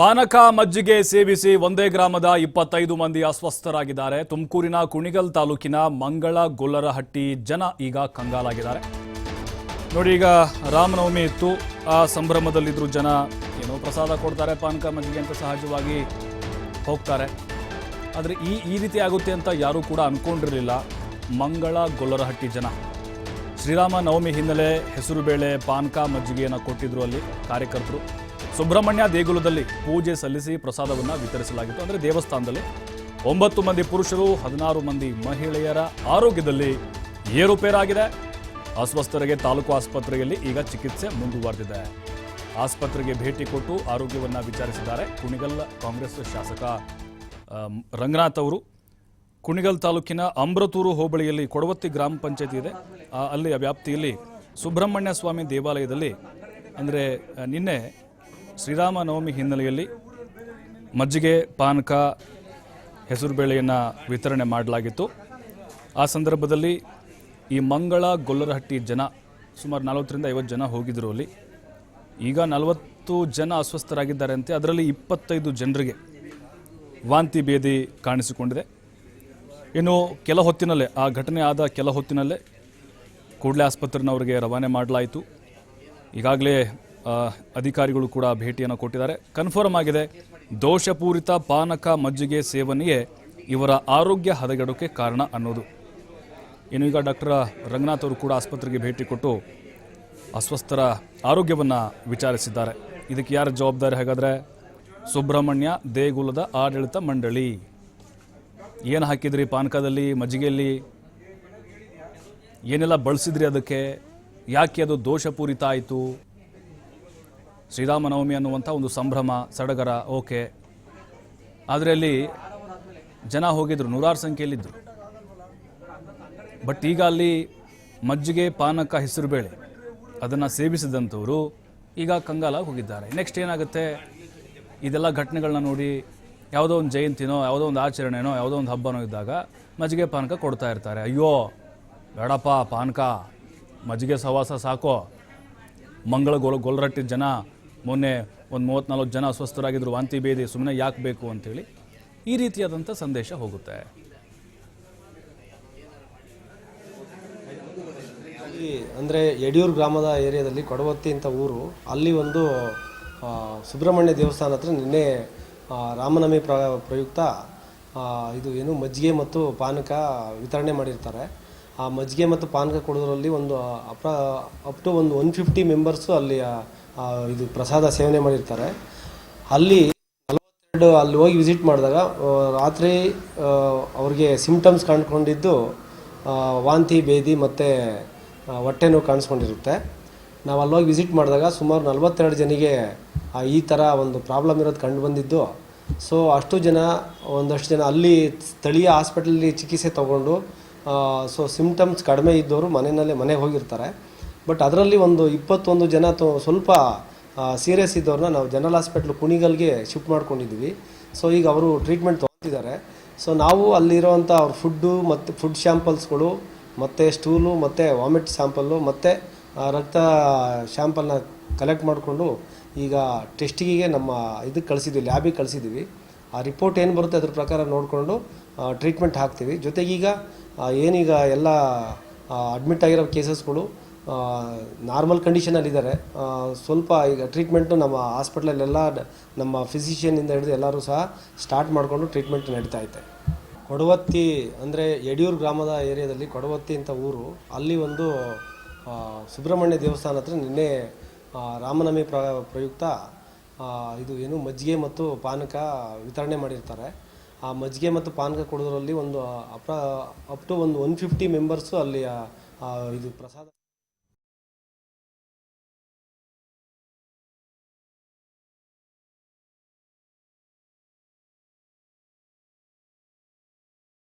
ಪಾನಕ ಮಜ್ಜಿಗೆ ಸೇವಿಸಿ ಒಂದೇ ಗ್ರಾಮದ ಇಪ್ಪತ್ತೈದು ಮಂದಿ ಅಸ್ವಸ್ಥರಾಗಿದ್ದಾರೆ. ತುಮಕೂರಿನ ಕುಣಿಗಲ್ ತಾಲೂಕಿನ ಮಂಗಳ ಗೊಲ್ಲರಹಟ್ಟಿ ಜನ ಈಗ ಕಂಗಾಲಾಗಿದ್ದಾರೆ. ನೋಡಿ ಈಗ ರಾಮನವಮಿ ಇತ್ತು. ಆ ಸಂಭ್ರಮದಲ್ಲಿದ್ದರೂ ಜನ ಏನೋ ಪ್ರಸಾದ ಕೊಡ್ತಾರೆ, ಪಾನಕ ಮಜ್ಜಿಗೆ ಅಂತ ಸಹಜವಾಗಿ ಹೋಗ್ತಾರೆ. ಆದರೆ ಈ ಈ ರೀತಿ ಆಗುತ್ತೆ ಅಂತ ಯಾರೂ ಕೂಡ ಅಂದ್ಕೊಂಡಿರಲಿಲ್ಲ ಮಂಗಳ ಗೊಲ್ಲರಹಟ್ಟಿ ಜನ. ಶ್ರೀರಾಮ ನವಮಿ ಹಿನ್ನೆಲೆ ಹೆಸರುಬೇಳೆ ಪಾನಕ ಮಜ್ಜಿಗೆಯನ್ನು ಕೊಟ್ಟಿದ್ರು ಅಲ್ಲಿ ಕಾರ್ಯಕರ್ತರು. ಸುಬ್ರಹ್ಮಣ್ಯ ದೇಗುಲದಲ್ಲಿ ಪೂಜೆ ಸಲ್ಲಿಸಿ ಪ್ರಸಾದವನ್ನು ವಿತರಿಸಲಾಗಿತ್ತು. ಅಂದರೆ ದೇವಸ್ಥಾನದಲ್ಲಿ ಒಂಬತ್ತು ಮಂದಿ ಪುರುಷರು, ಹದಿನಾರು ಮಂದಿ ಮಹಿಳೆಯರ ಆರೋಗ್ಯದಲ್ಲಿ ಏರುಪೇರಾಗಿದೆ. ಅಸ್ವಸ್ಥರಿಗೆ ತಾಲೂಕು ಆಸ್ಪತ್ರೆಯಲ್ಲಿ ಈಗ ಚಿಕಿತ್ಸೆ ಮುಂದುವರೆದಿದೆ. ಆಸ್ಪತ್ರೆಗೆ ಭೇಟಿ ಕೊಟ್ಟು ಆರೋಗ್ಯವನ್ನು ವಿಚಾರಿಸಿದ್ದಾರೆ ಕುಣಿಗಲ್ ಕಾಂಗ್ರೆಸ್ ಶಾಸಕ ರಂಗನಾಥ್ ಅವರು. ಕುಣಿಗಲ್ ತಾಲೂಕಿನ ಅಮೃತೂರು ಹೋಬಳಿಯಲ್ಲಿ ಕೊಡವತ್ತಿ ಗ್ರಾಮ ಪಂಚಾಯತಿ ಇದೆ. ಅಲ್ಲಿ ವ್ಯಾಪ್ತಿಯಲ್ಲಿ ಸುಬ್ರಹ್ಮಣ್ಯ ಸ್ವಾಮಿ ದೇವಾಲಯದಲ್ಲಿ ಅಂದರೆ ನಿನ್ನೆ ಶ್ರೀರಾಮ ನವಮಿ ಹಿನ್ನೆಲೆಯಲ್ಲಿ ಮಜ್ಜಿಗೆ, ಪಾನಕ, ಹೆಸರುಬೇಳೆಯನ್ನು ವಿತರಣೆ ಮಾಡಲಾಗಿತ್ತು. ಆ ಸಂದರ್ಭದಲ್ಲಿ ಈ ಮಂಗಳ ಗೊಲ್ಲರಹಟ್ಟಿ ಜನ, ಸುಮಾರು ನಲವತ್ತರಿಂದ ಐವತ್ತು ಜನ ಹೋಗಿದ್ದರು ಅಲ್ಲಿ. ಈಗ ನಲವತ್ತು ಜನ ಅಸ್ವಸ್ಥರಾಗಿದ್ದಾರೆ ಅಂತೆ ಅದರಲ್ಲಿ ಇಪ್ಪತ್ತೈದು ಜನರಿಗೆ ವಾಂತಿ ಭೇದಿ ಕಾಣಿಸಿಕೊಂಡಿದೆ. ಇನ್ನು ಕೆಲ ಹೊತ್ತಿನಲ್ಲೇ, ಆ ಘಟನೆ ಆದ ಕೆಲ ಹೊತ್ತಿನಲ್ಲೇ ಕೂಡಲೇ ಆಸ್ಪತ್ರೆನವರಿಗೆ ರವಾನೆ ಮಾಡಲಾಯಿತು. ಈಗಾಗಲೇ ಅಧಿಕಾರಿಗಳು ಕೂಡ ಭೇಟಿಯನ್ನು ಕೊಟ್ಟಿದ್ದಾರೆ. ಕನ್ಫರ್ಮ್ ಆಗಿದೆ, ದೋಷಪೂರಿತ ಪಾನಕ ಮಜ್ಜಿಗೆ ಸೇವನೆಯೇ ಇವರ ಆರೋಗ್ಯ ಹದಗೆಡೋಕೆ ಕಾರಣ ಅನ್ನೋದು. ಇನ್ನು ಈಗ ಡಾಕ್ಟರ್ ರಂಗನಾಥ್ ಅವರು ಕೂಡ ಆಸ್ಪತ್ರೆಗೆ ಭೇಟಿ ಕೊಟ್ಟು ಅಸ್ವಸ್ಥರ ಆರೋಗ್ಯವನ್ನು ವಿಚಾರಿಸಿದ್ದಾರೆ. ಇದಕ್ಕೆ ಯಾರ ಜವಾಬ್ದಾರಿ? ಹಾಗಾದರೆ ಸುಬ್ರಹ್ಮಣ್ಯ ದೇಗುಲದ ಆಡಳಿತ ಮಂಡಳಿ. ಏನು ಹಾಕಿದ್ರಿ ಪಾನಕದಲ್ಲಿ, ಮಜ್ಜಿಗೆಯಲ್ಲಿ? ಏನೆಲ್ಲ ಬಳಸಿದ್ರಿ ಅದಕ್ಕೆ? ಯಾಕೆ ಅದು ದೋಷಪೂರಿತ ಆಯಿತು? ಶ್ರೀರಾಮನವಮಿ ಅನ್ನುವಂಥ ಒಂದು ಸಂಭ್ರಮ, ಸಡಗರ, ಓಕೆ. ಆದರೆ ಅಲ್ಲಿ ಜನ ಹೋಗಿದ್ರು, ನೂರಾರು ಸಂಖ್ಯೆಯಲ್ಲಿದ್ದರು ಬಟ್ ಈಗ ಅಲ್ಲಿ ಮಜ್ಜಿಗೆ, ಪಾನಕ ಹೆಸರುಬೇಳೆ ಅದನ್ನು ಸೇವಿಸಿದಂಥವರು ಈಗ ಕಂಗಾಲ ಹೋಗಿದ್ದಾರೆ. ನೆಕ್ಸ್ಟ್ ಏನಾಗುತ್ತೆ? ಇದೆಲ್ಲ ಘಟನೆಗಳನ್ನ ನೋಡಿ ಯಾವುದೋ ಒಂದು ಜಯಂತಿನೋ, ಯಾವುದೋ ಒಂದು ಆಚರಣೆನೋ, ಯಾವುದೋ ಒಂದು ಹಬ್ಬನೋ ಇದ್ದಾಗ ಮಜ್ಜಿಗೆ ಪಾನಕ ಕೊಡ್ತಾ ಇರ್ತಾರೆ. ಅಯ್ಯೋ, ಬೇಡಪ್ಪ ಪಾನಕ. ಮಜ್ಜಿಗೆ ಸವಾಸ ಸಾಕೋ. ಮಂಗಳ ಗೊಲ್, ಗೊಲ್ರಟ್ಟಿದ ಜನ, ಮೊನ್ನೆ ಒಂದು ಮೂವತ್ತ್ನಾಲ್ಕು ಜನ ಅಸ್ವಸ್ಥರಾಗಿದ್ದರು ವಾಂತಿ ಬೇದಿ ಸುಮ್ಮನೆ ಯಾಕೆ ಬೇಕು ಅಂಥೇಳಿ ಈ ರೀತಿಯಾದಂಥ ಸಂದೇಶ ಹೋಗುತ್ತೆ. ಅಂದರೆ ಯಡಿಯೂರು ಗ್ರಾಮದ ಏರಿಯಾದಲ್ಲಿ ಕೊಡವತ್ತಿ ಅಂತ ಊರು, ಅಲ್ಲಿ ಒಂದು ಸುಬ್ರಹ್ಮಣ್ಯ ದೇವಸ್ಥಾನ ಹತ್ರ ನಿನ್ನೆ ರಾಮನವಮಿ ಪ್ರ, ಪ್ರಯುಕ್ತ ಇದು ಏನು ಮಜ್ಜಿಗೆ ಮತ್ತು ಪಾನಕ ವಿತರಣೆ ಮಾಡಿರ್ತಾರೆ. ಆ ಮಜ್ಜಿಗೆ ಮತ್ತು ಪಾನಕ ಕೊಡೋದ್ರಲ್ಲಿ ಒಂದು ಅಪ್ರ ಅಪ್ ಟು ಒಂದು ಒನ್ ಫಿಫ್ಟಿ ಮೆಂಬರ್ಸು ಅಲ್ಲಿ ಇದು ಪ್ರಸಾದ ಸೇವನೆ ಮಾಡಿರ್ತಾರೆ. ಅಲ್ಲಿ ನಲವತ್ತೆರಡು ಅಲ್ಲಿ ಹೋಗಿ ವಿಸಿಟ್ ಮಾಡಿದಾಗ ರಾತ್ರಿ ಅವ್ರಿಗೆ ಸಿಮ್ಟಮ್ಸ್ ಕಾಣ್ಕೊಂಡಿದ್ದು ವಾಂತಿ, ಭೇದಿ ಮತ್ತು ಹೊಟ್ಟೆ ನೋವು ಕಾಣಿಸ್ಕೊಂಡಿರುತ್ತೆ. ನಾವು ಅಲ್ಲೋಗಿ ವಿಸಿಟ್ ಮಾಡಿದಾಗ ಸುಮಾರು ನಲವತ್ತೆರಡು ಜನಿಗೆ ಈ ಥರ ಒಂದು ಪ್ರಾಬ್ಲಮ್ ಇರೋದು ಕಂಡು ಬಂದಿದ್ದು. ಸೊ ಅಷ್ಟು ಜನ, ಒಂದಷ್ಟು ಜನ ಅಲ್ಲಿ ಸ್ಥಳೀಯ ಹಾಸ್ಪಿಟಲಲ್ಲಿ ಚಿಕಿತ್ಸೆ ತಗೊಂಡು ಸೊ ಸಿಮ್ಟಮ್ಸ್ ಕಡಿಮೆ ಇದ್ದವರು ಮನೆಯಲ್ಲೇ ಮನೆಗೆ ಹೋಗಿರ್ತಾರೆ. ಬಟ್ ಅದರಲ್ಲಿ ಒಂದು ಇಪ್ಪತ್ತೊಂದು ಜನ ತೊ, ಸ್ವಲ್ಪ ಸೀರಿಯಸ್ ಇದ್ದವ್ರನ್ನ ನಾವು ಜನರಲ್ ಹಾಸ್ಪಿಟ್ಲ್ ಕುಣಿಗಲ್ಗೆ ಶಿಫ್ಟ್ ಮಾಡ್ಕೊಂಡಿದ್ವಿ. ಸೊ ಈಗ ಅವರು ಟ್ರೀಟ್ಮೆಂಟ್ ತೊಗೊತಿದ್ದಾರೆ ಸೊ ನಾವು ಅಲ್ಲಿರೋವಂಥ ಅವ್ರ ಫುಡ್ಡು ಮತ್ತು ಫುಡ್ ಶ್ಯಾಂಪಲ್ಸ್ಗಳು ಮತ್ತು ಸ್ಟೂಲು ಮತ್ತು ವಾಮಿಟ್ ಸ್ಯಾಂಪಲ್ಲು ಮತ್ತು ರಕ್ತ ಶ್ಯಾಂಪಲ್ನ ಕಲೆಕ್ಟ್ ಮಾಡಿಕೊಂಡು ಈಗ ಟೆಸ್ಟಿಗೆ ನಮ್ಮ ಇದಕ್ಕೆ ಕಳಿಸಿದ್ವಿ ಲ್ಯಾಬಿಗೆ ಕಳಿಸಿದ್ದೀವಿ ಆ ರಿಪೋರ್ಟ್ ಏನು ಬರುತ್ತೆ ಅದ್ರ ಪ್ರಕಾರ ನೋಡಿಕೊಂಡು ಟ್ರೀಟ್ಮೆಂಟ್ ಹಾಕ್ತೀವಿ. ಜೊತೆಗೀಗ ಏನೀಗ ಎಲ್ಲ ಅಡ್ಮಿಟ್ ಆಗಿರೋ ಕೇಸಸ್ಗಳು ನಾರ್ಮಲ್ ಕಂಡೀಷನಲ್ಲಿದ್ದಾರೆ ಸ್ವಲ್ಪ ಈಗ ಟ್ರೀಟ್ಮೆಂಟು ನಮ್ಮ ಹಾಸ್ಪಿಟ್ಲಲ್ಲೆಲ್ಲ ನಮ್ಮ ಫಿಸಿಷಿಯನ್ನಿಂದ ಹಿಡಿದು ಎಲ್ಲರೂ ಸಹ ಸ್ಟಾರ್ಟ್ ಮಾಡಿಕೊಂಡು ಟ್ರೀಟ್ಮೆಂಟ್ ನಡೀತಾ ಐತೆ. ಕೊಡವತ್ತಿ ಅಂದರೆ ಯಡಿಯೂರು ಗ್ರಾಮದ ಏರಿಯಾದಲ್ಲಿ ಕೊಡವತ್ತಿ ಅಂತ ಊರು, ಅಲ್ಲಿ ಒಂದು ಸುಬ್ರಹ್ಮಣ್ಯ ದೇವಸ್ಥಾನ ಹತ್ರ ನಿನ್ನೆ ರಾಮನವಮಿ ಪ್ರ, ಪ್ರಯುಕ್ತ ಇದು ಏನು ಮಜ್ಜಿಗೆ ಮತ್ತು ಪಾನಕ ವಿತರಣೆ ಮಾಡಿರ್ತಾರೆ. ಆ ಮಜ್ಜಿಗೆ ಮತ್ತು ಪಾನಕ ಕೊಡೋದ್ರಲ್ಲಿ ಒಂದು ಅಪ್ರ, ಅಪ್ ಟು ಒಂದು ಒನ್ ಫಿಫ್ಟಿ ಮೆಂಬರ್ಸು ಅಲ್ಲಿ ಇದು ಪ್ರಸಾದ